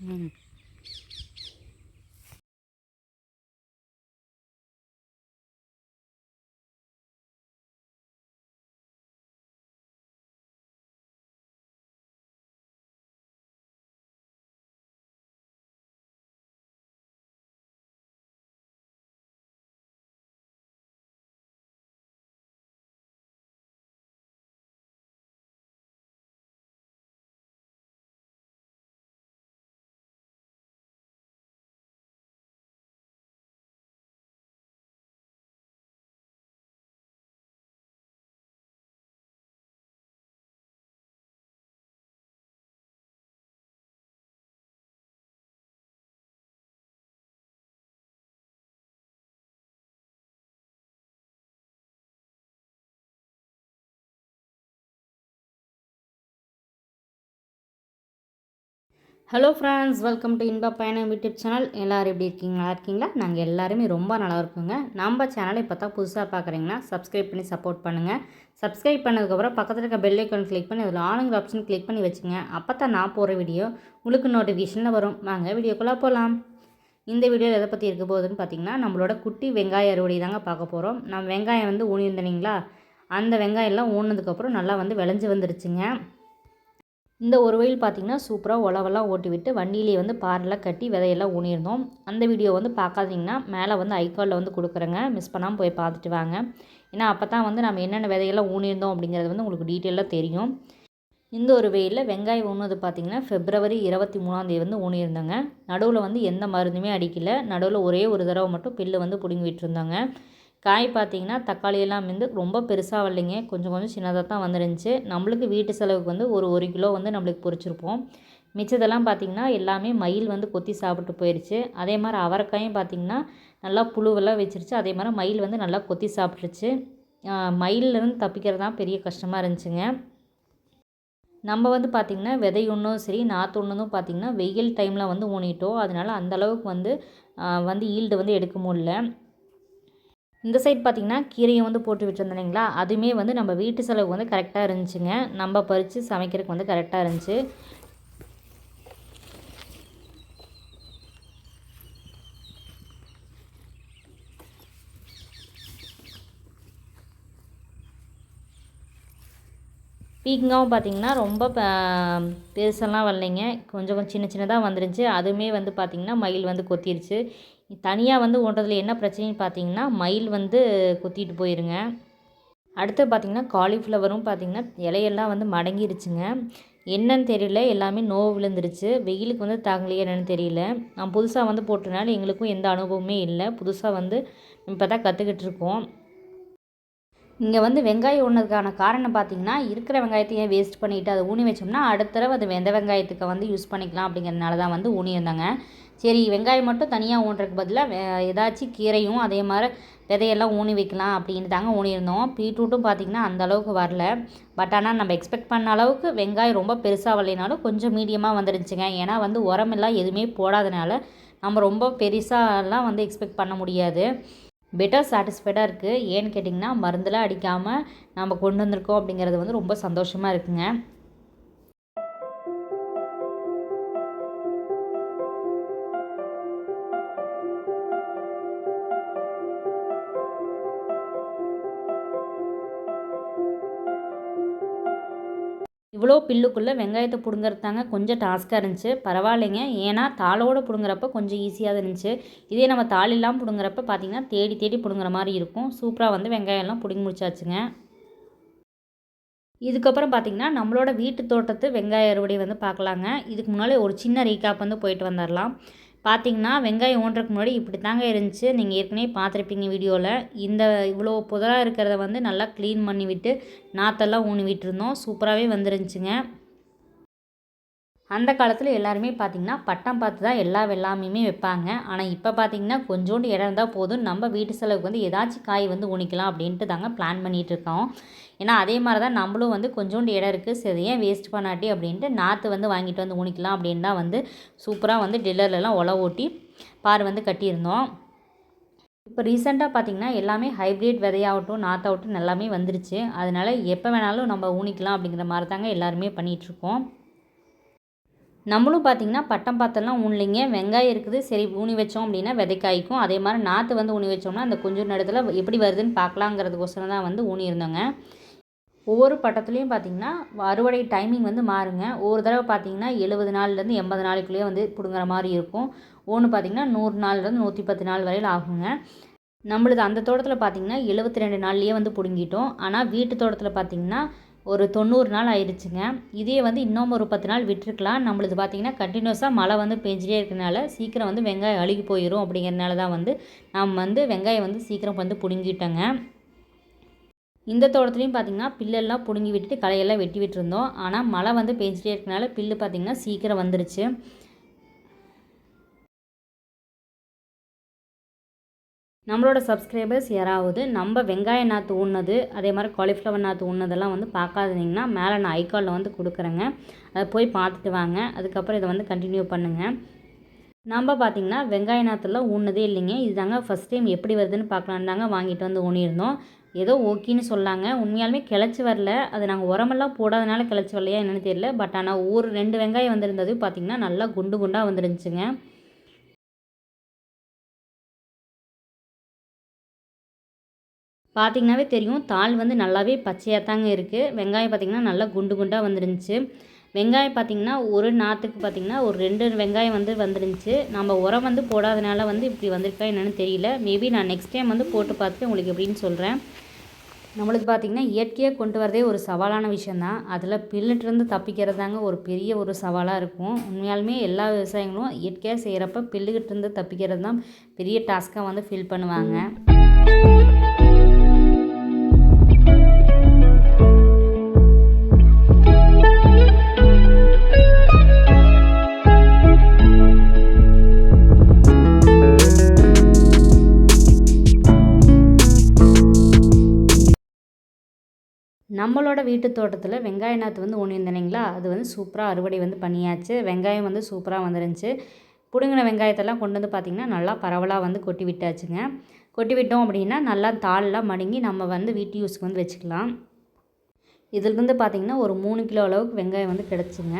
嗯。hello friends welcome to Inba Payanam YouTube channel எல்லோரும் எப்படி இருக்கீங்க நல்லா இருக்கீங்களா? நாங்கள் எல்லாருமே ரொம்ப நல்லா இருக்குங்க. நம்ம சேனலை இப்போ தான் புதுசாக பார்க்குறீங்கன்னா சப்ஸ்கிரைப் பண்ணி சப்போர்ட் பண்ணுங்கள் சப்ஸ்கிரைப் பண்ணதுக்கப்புறம் பக்கத்தில் இருக்க பெல் ஐக்கான் கிளிக் பண்ணி அதில் ஆளுங்கிற ஆப்ஷன் கிளிக் பண்ணி வச்சுங்க. அப்போ தான் நான் போகிற வீடியோ உங்களுக்கு நோட்டிஃபிகேஷனில் வரும். வாங்க வீடியோக்குள்ளே போகலாம் இந்த வீடியோ எதை பற்றி இருக்க போகுதுன்னு பார்த்தீங்கன்னா நம்மளோட குட்டி வெங்காய அறுவடை தாங்க பார்க்க போகிறோம் நம்ம வெங்காயம் வந்து ஊனியிருந்தனிங்களா அந்த வெங்காயம்லாம் ஊனதுக்கப்புறம் நல்லா வந்து விளைஞ்சி வந்துருச்சுங்க. இந்த ஒரு வயல் பார்த்திங்கன்னா சூப்பராக உழவெல்லாம் ஓட்டி விட்டு வண்டியிலே வந்து பாரெல்லாம் கட்டி விதையெல்லாம் ஊனியிருந்தோம் அந்த வீடியோ வந்து பார்க்காதீங்கன்னா மேலே வந்து ஐக்காலில் வந்து கொடுக்குறேங்க. மிஸ் பண்ணாமல் போய் பார்த்துட்டு வாங்க. ஏன்னா அப்போ தான் வந்து நம்ம என்னென்ன விதையெல்லாம் ஊனியிருந்தோம் அப்படிங்கிறது வந்து உங்களுக்கு டீட்டெயிலாக தெரியும். இந்த ஒரு வெயிலில் வெங்காயம் ஊனது பார்த்திங்கன்னா ஃபெப்ரவரி இருபத்தி மூணாந்தேதி வந்து ஊனியிருந்தாங்க. நடுவில் வந்து எந்த மருந்துமே அடிக்கல. நடுவில் ஒரே ஒரு தடவை மட்டும் பில்லு வந்து பிடுங்கி விட்டுருந்தாங்க காய் பார்த்திங்கன்னா தக்காளி எல்லாம் வந்து ரொம்ப பெருசாக வரலைங்க. கொஞ்சம் கொஞ்சம் சின்னதாக தான் வந்துருந்துச்சு. நம்மளுக்கு வீட்டு செலவுக்கு வந்து ஒரு ஒரு கிலோ வந்து நம்மளுக்கு பொறிச்சிருப்போம். மிச்சதெல்லாம் பார்த்திங்கன்னா எல்லாமே மயில் வந்து கொத்தி சாப்பிட்டு போயிடுச்சு அதே மாதிரி அவரைக்காயும் பார்த்திங்கன்னா நல்லா புழுவெல்லாம் வச்சிருச்சு. அதே மாதிரி மயில் வந்து நல்லா கொத்தி சாப்பிட்ருச்சு மயிலிருந்து தப்பிக்கிறது தான் பெரிய கஷ்டமாக இருந்துச்சுங்க. நம்ம வந்து பார்த்திங்கன்னா விதை ஒன்றும் சரி நாற்று ஒன்றும் பார்த்திங்கன்னா வெயில் டைமில் வந்து ஊனிட்டோம். அதனால் அந்தளவுக்கு வந்து வந்து ஈல்டு வந்து எடுக்க முடியல. இந்த சைட் பார்த்திங்கன்னா கீரையும் வந்து போட்டு விட்டுருந்தேங்களா அதுவுமே வந்து நம்ம வீட்டு செலவுக்கு வந்து கரெக்டாக இருந்துச்சுங்க. நம்ம பறித்து சமைக்கிறதுக்கு வந்து கரெக்டாக இருந்துச்சு. பீக்கங்காவும் பார்த்திங்கன்னா ரொம்ப பெருசெல்லாம் வரலைங்க. கொஞ்சம் கொஞ்சம் சின்ன சின்னதாக வந்துருந்துச்சு. அதுவுமே வந்து பார்த்திங்கன்னா மயில் வந்து கொத்திருச்சு. தனியாக வந்து ஓட்டுறதுல என்ன பிரச்சனைன்னு பார்த்தீங்கன்னா மயில் வந்து கொத்திட்டு போயிருங்க. அடுத்து பார்த்திங்கன்னா காலிஃப்ளவரும் பார்த்திங்கன்னா இலையெல்லாம் வந்து மடங்கிருச்சுங்க. என்னன்னு தெரியல எல்லாமே நோவு விழுந்துருச்சு. வெயிலுக்கு வந்து தாங்கலையே என்னென்னு தெரியல. நான் புதுசாக வந்து போட்டனால எங்களுக்கும் எந்த அனுபவமே இல்லை. புதுசாக வந்து இப்போ தான் கற்றுக்கிட்டு இருக்கோம். இங்கே வந்து வெங்காயம் ஒன்றதுக்கான காரணம் பார்த்திங்கன்னா இருக்கிற வெங்காயத்தையும் வேஸ்ட் பண்ணிவிட்டு அதை ஊனி வச்சோம்னா அடுத்த தடவை அது வெந்த வெங்காயத்துக்கு வந்து யூஸ் பண்ணிக்கலாம் அப்படிங்கிறதுனால தான் வந்து ஊனி இருந்தாங்க சரி வெங்காயம் மட்டும் தனியாக ஊன்றதுக்கு பதிலாக ஏதாச்சும் கீரையும் அதே மாதிரி விதையெல்லாம் ஊனி வைக்கலாம் அப்படின்னு தாங்க ஊனியிருந்தோம். பீட்ரூட்டும் பார்த்திங்கன்னா அந்த அளவுக்கு வரல. பட் ஆனால் நம்ம எக்ஸ்பெக்ட் பண்ண அளவுக்கு வெங்காயம் ரொம்ப பெருசாக வரலைனாலும் கொஞ்சம் மீடியமாக வந்துருந்துச்சுங்க. ஏன்னா வந்து உரமெல்லாம் எதுவுமே போடாதனால நம்ம ரொம்ப பெருசாலாம் வந்து எக்ஸ்பெக்ட் பண்ண முடியாது. பெட்டர் சாட்டிஸ்ஃபைடாக இருக்குது ஏன்னு கேட்டிங்கன்னா மருந்தெலாம் அடிக்காமல் நம்ம கொண்டு வந்திருக்கோம் அப்படிங்கிறது வந்து ரொம்ப சந்தோஷமாக இருக்குங்க. இவ்வளோ பில்லுக்குள்ளே வெங்காயத்தை பிடுங்குறதாங்க கொஞ்சம் டாஸ்க்காக இருந்துச்சு. பரவாயில்லைங்க. ஏன்னா தாளோடு பிடுங்குறப்ப கொஞ்சம் ஈஸியாக தான் இருந்துச்சு. இதே நம்ம தாள் இல்லாமல் பிடுங்குறப்ப பார்த்திங்கன்னா தேடி தேடி பிடுங்குற மாதிரி இருக்கும். சூப்பராக வந்து வெங்காயம்லாம் பிடுங்கி முடிச்சாச்சுங்க. இதுக்கப்புறம் பார்த்திங்கன்னா நம்மளோட வீட்டு தோட்டத்து வெங்காய அறுவடை வந்து பார்க்கலாங்க இதுக்கு முன்னாடி ஒரு சின்ன ரீகாப் வந்து போயிட்டு வந்துடலாம் பார்த்தீங்கன்னா வெங்காயம் ஊன்றக்கு முன்னாடி இப்படி தாங்க இருந்துச்சு. நீங்கள் ஏற்கனவே பார்த்துருப்பீங்க வீடியோவில் இந்த இவ்வளோ புதராக இருக்கிறத வந்து நல்லா க்ளீன் பண்ணி விட்டு நாற்றெல்லாம் ஊனி விட்டுருந்தோம் சூப்பராகவே வந்துருந்துச்சுங்க. அந்த காலத்தில் எல்லாருமே பார்த்திங்கன்னா பட்டம் பார்த்து தான் எல்லா வெள்ளாமையுமே வைப்பாங்க. ஆனால் இப்போ பார்த்திங்கன்னா கொஞ்சோண்டு இடம் இருந்தால் போதும். நம்ம வீட்டு செலவுக்கு வந்து ஏதாச்சும் காய் வந்து ஊனிக்கலாம் அப்படின்ட்டு தாங்க பிளான் பண்ணிகிட்ருக்கோம் ஏன்னா அதே மாதிரி தான் நம்மளும் வந்து கொஞ்சோண்டு இடம் இருக்குது சரி ஏன் வேஸ்ட் பண்ணாட்டி அப்படின்ட்டு நாற்று வந்து வாங்கிட்டு வந்து ஊனிக்கலாம் அப்படின்னு தான் வந்து சூப்பராக வந்து டில்லர்லலாம் ஒல ஓட்டி பார் வந்து கட்டியிருந்தோம். இப்போ ரீசெண்டாக பார்த்திங்கன்னா எல்லாமே ஹைப்ரிட் விதையாகட்டும் நாற்றாகட்டும் எல்லாமே வந்துருச்சு. அதனால் எப்போ வேணாலும் நம்ம ஊனிக்கலாம் அப்படிங்கிற மாதிரி தாங்க எல்லாருமே பண்ணிகிட்ருக்கோம் நம்மளும் பார்த்திங்கன்னா பட்டம் பார்த்தெல்லாம் ஊனலிங்க. வெங்காயம் இருக்குது. சரி ஊனி வச்சோம் அப்படின்னா விதைக்காய்க்கும். அதே மாதிரி நாற்று வந்து ஊனி வச்சோம்னா அந்த கொஞ்சம் நேரத்தில் எப்படி வருதுன்னு பார்க்கலாங்கிறதுக்கோசரம் தான் வந்து ஊனியிருந்தோங்க. ஒவ்வொரு பட்டத்துலேயும் பார்த்திங்கன்னா அறுவடை டைமிங் வந்து மாறுங்க. ஒவ்வொரு தடவை பார்த்திங்கன்னா எழுபது நாள்லேருந்து எண்பது நாளைக்குள்ளேயே வந்து பிடுங்குற மாதிரி இருக்கும். ஒன்று பார்த்திங்கன்னா நூறு நாள்லேருந்து நூற்றி பத்து நாள் வரையில் ஆகுங்க. நம்மளுது அந்த தோட்டத்தில் பார்த்திங்கன்னா எழுபத்தி ரெண்டு நாள்லேயே வந்து பிடுங்கிட்டோம். ஆனால் வீட்டு தோட்டத்தில் பார்த்திங்கன்னா ஒரு தொண்ணூறு நாள் ஆயிடுச்சுங்க இதே வந்து இன்னும் ஒரு பத்து நாள் விட்டுருக்கலாம். நம்மளுது பார்த்திங்கன்னா கண்டினியூஸாக மழை வந்து பெஞ்சிட்டே இருக்கிறனால சீக்கிரம் வந்து வெங்காயம் அழுகி போயிடும் அப்படிங்கிறனால தான் வந்து நம்ம வந்து வெங்காயம் வந்து சீக்கிரம் வந்து பிடுங்கிட்டோங்க. இந்த தோட்டத்துலேயும் பார்த்திங்கன்னா பில்லெல்லாம் பிடுங்கி விட்டுட்டு களையெல்லாம் வெட்டி விட்டுருந்தோம். ஆனால் மழை வந்து பெஞ்சிட்டே இருக்கனால பில்லு பார்த்திங்கன்னா சீக்கிரம் வந்துருச்சு. நம்மளோட சப்ஸ்கிரைபர்ஸ் யாராவது நம்ம வெங்காய நாற்று ஊன்னது அதே மாதிரி காலிஃப்ளவர் நாற்று ஊன்னதெல்லாம் வந்து பார்க்காதீங்கன்னா மேலே நான் ஐக்காலில் வந்து கொடுக்குறேங்க. அதை போய் பார்த்துட்டு வாங்க. அதுக்கப்புறம் இதை வந்து கண்டினியூ பண்ணுங்கள் நம்ம பார்த்திங்கன்னா வெங்காய நாற்றுலாம் ஊன்னதே இல்லைங்க. இது தாங்க ஃபஸ்ட் டைம் எப்படி வருதுன்னு பார்க்கலான்னு தாங்க வாங்கிட்டு வந்து ஊனியிருந்தோம் ஏதோ ஓகேன்னு சொல்லாங்க. உண்மையாலுமே கிளச்சி வரல. அது நாங்கள் உரமெல்லாம் போடாதனால கிளச்சி வரலையா என்னென்னு தெரியல. பட் ஆனால் ஒரு ரெண்டு வெங்காயம் வந்திருந்தது பார்த்திங்கன்னா நல்லா குண்டு குண்டாக வந்துருந்துச்சுங்க. பார்த்திங்கனாவே தெரியும். தாள் வந்து நல்லாவே பச்சையாக தாங்க இருக்குது வெங்காயம் பார்த்திங்கன்னா நல்லா குண்டு குண்டாக வந்துருந்துச்சு. வெங்காயம் பார்த்திங்கன்னா ஒரு நாற்றுக்கு பார்த்திங்கன்னா ஒரு ரெண்டு வெங்காயம் வந்து வந்துருந்துச்சு. நம்ம உரம் வந்து போடாதனால வந்து இப்படி வந்திருக்கா என்னென்னு தெரியல. மேபி நான் நெக்ஸ்ட் டைம் வந்து போட்டு பார்த்துட்டு உங்களுக்கு எப்படின்னு சொல்கிறேன் நம்மளுக்கு பார்த்திங்கன்னா இயற்கையாக கொண்டு வரதே ஒரு சவாலான விஷயந்தான் அதில் பில்லுட்டிருந்து தப்பிக்கிறது தாங்க ஒரு பெரிய ஒரு சவாலாக இருக்கும். உண்மையாலுமே எல்லா விவசாயிகளும் இயற்கையாக செய்கிறப்ப பில்லுகிட்டேருந்து தப்பிக்கிறது தான் பெரிய டாஸ்க்காக வந்து ஃபீல் பண்ணுவாங்க. நம்மளோட வீட்டு தோட்டத்தில் வெங்காய நாற்று வந்து ஒன்று இல்லைங்களா அது வந்து சூப்பராக அறுவடை வந்து பண்ணியாச்சு. வெங்காயம் வந்து சூப்பராக வந்துருந்துச்சு. பிடுங்கின வெங்காயத்தெல்லாம் கொண்டு வந்து பார்த்திங்கன்னா நல்லா பரவலாக வந்து கொட்டி விட்டாச்சுங்க. கொட்டி விட்டோம் அப்படின்னா நல்லா தாளெலாம் மடங்கி நம்ம வந்து வீட்டு யூஸ்க்கு வந்து வச்சுக்கலாம். இதில் வந்து பார்த்திங்கன்னா ஒரு மூணு கிலோ அளவுக்கு வெங்காயம் வந்து கிடச்சிங்க.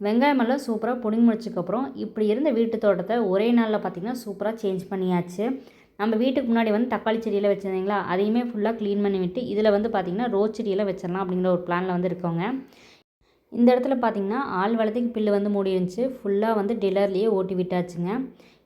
வெங்காயமெல்லாம் சூப்பராக பிடுங்கி முடிச்சதுக்கப்புறம் இப்படி இருந்த வீட்டு தோட்டத்தை ஒரே நாளில் பார்த்திங்கன்னா சூப்பராக சேஞ்ச் பண்ணியாச்சு. நம்ம வீட்டுக்கு முன்னாடி வந்து தக்காளி செடியெல்லாம் வச்சுருந்தீங்களா? அதையுமே ஃபுல்லாக க்ளீன் பண்ணி விட்டு இதில் வந்து பார்த்திங்கன்னா ரோஸ் செடியெல்லாம் வச்சிடலாம் அப்படிங்கிற ஒரு பிளானில் வந்து இருக்கோங்க இந்த இடத்துல பார்த்திங்கன்னா ஆள் வளத்துக்கு பில்லு வந்து மூடி இருந்துச்சு. ஃபுல்லாக வந்து டில்லர்லேயே ஓட்டி விட்டாச்சுங்க.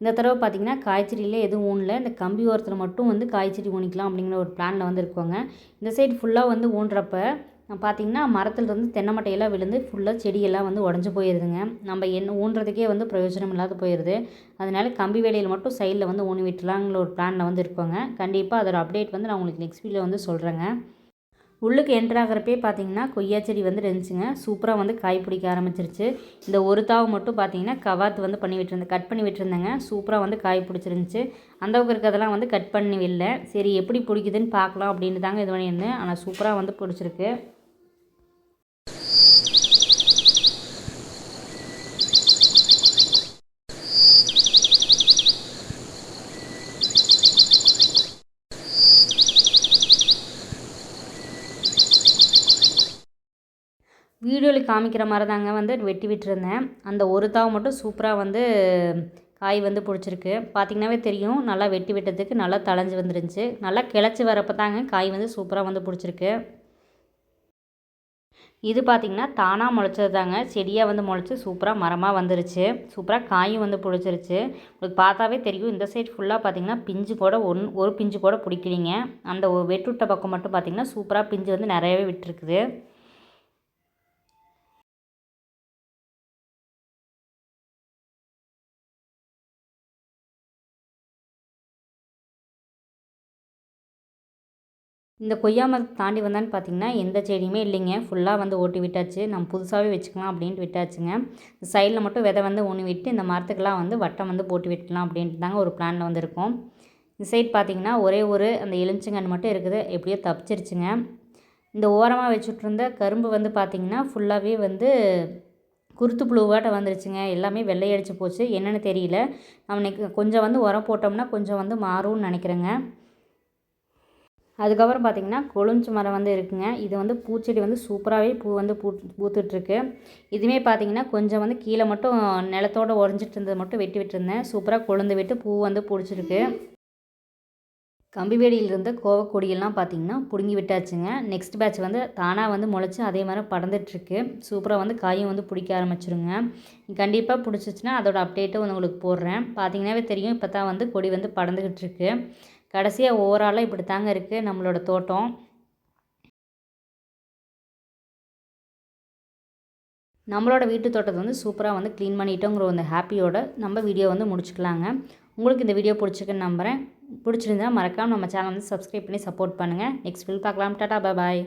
இந்த தடவை பார்த்திங்கன்னா காய்ச்செடியில் எதுவும் ஊனல. இந்த கம்பி ஓரத்தில் மட்டும் வந்து காய்ச்செடி ஊனிக்கலாம் அப்படிங்கிற ஒரு பிளானில் வந்து இருக்கோங்க இந்த சைடு ஃபுல்லாக வந்து ஊன்றப்ப பார்த்திங்கன்னா மரத்துலேருந்து தென்னை மட்டையெல்லாம் விழுந்து ஃபுல்லாக செடியெல்லாம் வந்து உடஞ்சி போயிடுதுங்க நம்ம என்ன ஊன்றதுக்கே வந்து பிரயோஜனம் இல்லாத போயிடுது அதனால கம்பி வேலையில் மட்டும் சைடில் வந்து ஊனி விட்டுலாங்கிற ஒரு பிளானில் வந்து இருக்கோங்க. கண்டிப்பாக அதோட அப்டேட் வந்து நான் உங்களுக்கு நெக்ஸ்ட் வீடியோ வந்து சொல்கிறேங்க உள்ளுக்கு என்டர் ஆகிறப்பே பார்த்தீங்கன்னா கொய்யா செடி வந்து இருந்துச்சுங்க. சூப்பராக வந்து காய் பிடிக்க ஆரம்பிச்சிருச்சு. இந்த ஒரு தாவு மட்டும் பார்த்தீங்கன்னா கவாத்து வந்து பண்ணி விட்டுருந்தேன் கட் பண்ணி விட்டுருந்தேங்க. சூப்பராக வந்து காய் பிடிச்சிருந்துச்சு. அந்த இருக்கிறதெல்லாம் வந்து கட் பண்ணி இல்லை. சரி எப்படி பிடிக்குதுன்னு பார்க்கலாம் அப்படின்னு தாங்க இது பண்ணியிருந்தேன். ஆனால் சூப்பராக வந்து பிடிச்சிருக்கு. வீடியோவில் காமிக்கிற மாதிரி தாங்க வந்து வெட்டி விட்டுருந்தேன். அந்த ஒரு தாவை மட்டும் சூப்பராக வந்து காய் வந்து பிடிச்சிருக்கு. பார்த்திங்கனாவே தெரியும் நல்லா வெட்டி விட்டதுக்கு நல்லா தளைஞ்சு வந்துருந்துச்சு. நல்லா கிளச்சி வரப்போ தாங்க காய் வந்து சூப்பராக வந்து பிடிச்சிருக்கு. இது பார்த்திங்கன்னா தானாக முளைச்சது தாங்க செடியாக வந்து முளைச்சி சூப்பராக மரமாக வந்துருச்சு. சூப்பராக காயும் வந்து பிடிச்சிருச்சு உங்களுக்கு பார்த்தாவே தெரியும். இந்த சைட் ஃபுல்லாக பார்த்திங்கன்னா பிஞ்சு கூட ஒன் ஒரு பிஞ்சு கூட பிடிக்கலிங்க. அந்த வெட்டுவிட்ட பக்கம் மட்டும் பார்த்திங்கன்னா சூப்பராக பிஞ்சு வந்து நிறையவே விட்டுருக்குது. இந்த கொய்யா மரத்தை தாண்டி வந்தான்னு பார்த்தீங்கன்னா எந்த செடியுமே இல்லைங்க. ஃபுல்லாக வந்து ஓட்டி விட்டாச்சு. நம்ம புதுசாகவே வச்சுக்கலாம் அப்படின்ட்டு விட்டாச்சுங்க. சைடில் மட்டும் விதை வந்து ஊனி விட்டு இந்த மரத்துக்கெல்லாம் வந்து வட்டம் வந்து போட்டு விட்டலாம் அப்படின்ட்டு தாங்க ஒரு பிளானில் வந்திருக்கோம். இந்த சைட் பார்த்திங்கன்னா ஒரே ஒரு அந்த எலுமிச்சங்கன்று மட்டும் இருக்குது. எப்படியோ தப்பிச்சிருச்சுங்க. இந்த ஓரமாக வச்சுட்ருந்த கரும்பு வந்து பார்த்திங்கன்னா ஃபுல்லாகவே வந்து குருத்து புழுவாட்ட வந்துருச்சுங்க. எல்லாமே வெள்ளையடிச்சு போச்சு. என்னென்னு தெரியல. அவனுக்கு கொஞ்சம் வந்து உரம் போட்டோம்னா கொஞ்சம் வந்து மாறும்னு நினைக்கிறேங்க. அதுக்கப்புறம் பார்த்திங்கன்னா கொழுஞ்சு மரம் வந்து இருக்குங்க. இது வந்து பூச்செடி வந்து சூப்பராகவே பூ வந்து பூ பூத்துட்ருக்கு. இதுவுமே பார்த்திங்கன்னா கொஞ்சம் வந்து கீழே மட்டும் நிலத்தோட உறைஞ்சிட்டு இருந்தது மட்டும் வெட்டி விட்டுருந்தேன். சூப்பராக கொழுந்து விட்டு பூ வந்து பிடிச்சிருக்கு கம்பி வேடியில் கோவக்கொடியெல்லாம் பார்த்திங்கன்னா பிடுங்கி விட்டாச்சுங்க. நெக்ஸ்ட் பேட்ச் வந்து தானாக வந்து முளைச்சி அதே மாதிரி படந்துட்டுருக்கு சூப்பராக வந்து காயும் வந்து பிடிக்க ஆரம்பிச்சிருங்க. கண்டிப்பாக பிடிச்சிச்சின்னா அதோட அப்டேட்டும் வந்து உங்களுக்கு போடுறேன். பார்த்தீங்கன்னாவே தெரியும் இப்போ தான் வந்து கொடி வந்து படந்துக்கிட்டு இருக்குது கடைசியாக ஓவராலாக இப்படி தாங்க இருக்குது நம்மளோட தோட்டம். நம்மளோட வீட்டு தோட்டத்தை வந்து சூப்பராக வந்து க்ளீன் பண்ணிட்டோங்கிற அந்த ஹாப்பியோட நம்ம வீடியோ வந்து முடிச்சுக்கலாங்க. உங்களுக்கு இந்த வீடியோ பிடிச்சிருக்குன்னு நம்புகிறேன் பிடிச்சிருந்தா மறக்காமல் நம்ம சேனல் வந்து சப்ஸ்கிரைப் பண்ணி சப்போர்ட் பண்ணுங்கள் நெக்ஸ்ட் வீல் பார்க்கலாம். Tata bye